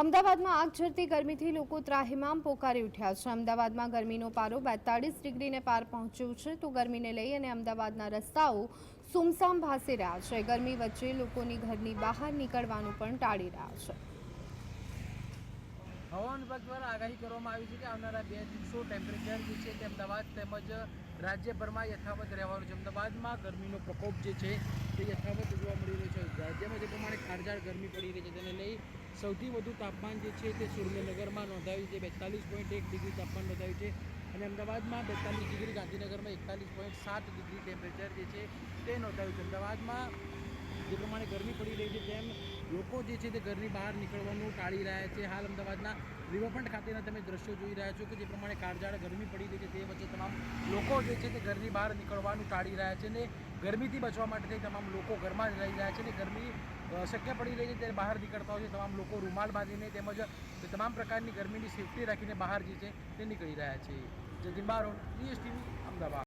અમદાવાદમાં આગ ઝરતી ગરમીથી લોકો ત્રાહિમામ પોકારી ઉઠ્યા છે. અમદાવાદમાં ગરમીનો પારો બેતાળીસ ડિગ્રીને પાર પહોંચ્યો છે તો ગરમીને લઈ અને અમદાવાદના રસ્તાઓ સુમસામ ભાસી રહ્યા છે. ગરમી વચ્ચે લોકોની ઘરની બહાર નીકળવાનું પણ ટાળી રહ્યા છે. હવામાન વિભાગ દ્વારા આગાહી કરવામાં આવી છે કે આવનારા બે દિવસો ટેમ્પરેચર જે છે તે અમદાવાદ તેમજ રાજ્યભરમાં યથાવત રહેવાનું છે. અમદાવાદમાં ગરમીનો પ્રકોપ જે છે તે યથાવત જોવા મળી રહ્યો છે. રાજ્યમાં જે પ્રમાણે ખારજાળ ગરમી પડી રહી છે તેને લઈ સૌથી વધુ તાપમાન જે છે તે સુરેન્દ્રનગરમાં નોંધાયું છે, બેતાલીસ પોઈન્ટ એક ડિગ્રી તાપમાન નોંધાયું છે અને અમદાવાદમાં બેતાલીસ ડિગ્રી, ગાંધીનગરમાં એકતાલીસ પોઈન્ટ સાત ડિગ્રી ટેમ્પરેચર જે છે તે નોંધાયું છે. અમદાવાદમાં જે પ્રમાણે ગરમી પડી રહી છે તેમ લોકો જે છે તે ઘરની બહાર નીકળવાનું ટાળી રહ્યા છે. હાલ અમદાવાદના રિવરફ્રન્ટ ખાતેના તમે દ્રશ્યો જોઈ રહ્યા છો કે જે પ્રમાણે કાળજાળ ગરમી પડી રહી છે તે લોકો જે છે તે ઘરની બહાર નીકળવાનું ટાળી રહ્યા છે ને ગરમીથી બચવા માટે તમામ લોકો ઘરમાં જ રહી રહ્યા છે ને ગરમી શક્ય પડી રહી છે ત્યારે બહાર નીકળતા હોય છે, તમામ લોકો રૂમાલ બાંધીને તેમજ તમામ પ્રકારની ગરમીની સેફટી રાખીને બહાર જે છે તે નીકળી રહ્યા છે. જતીન બારોટ જીએસટીવી અમદાવાદ.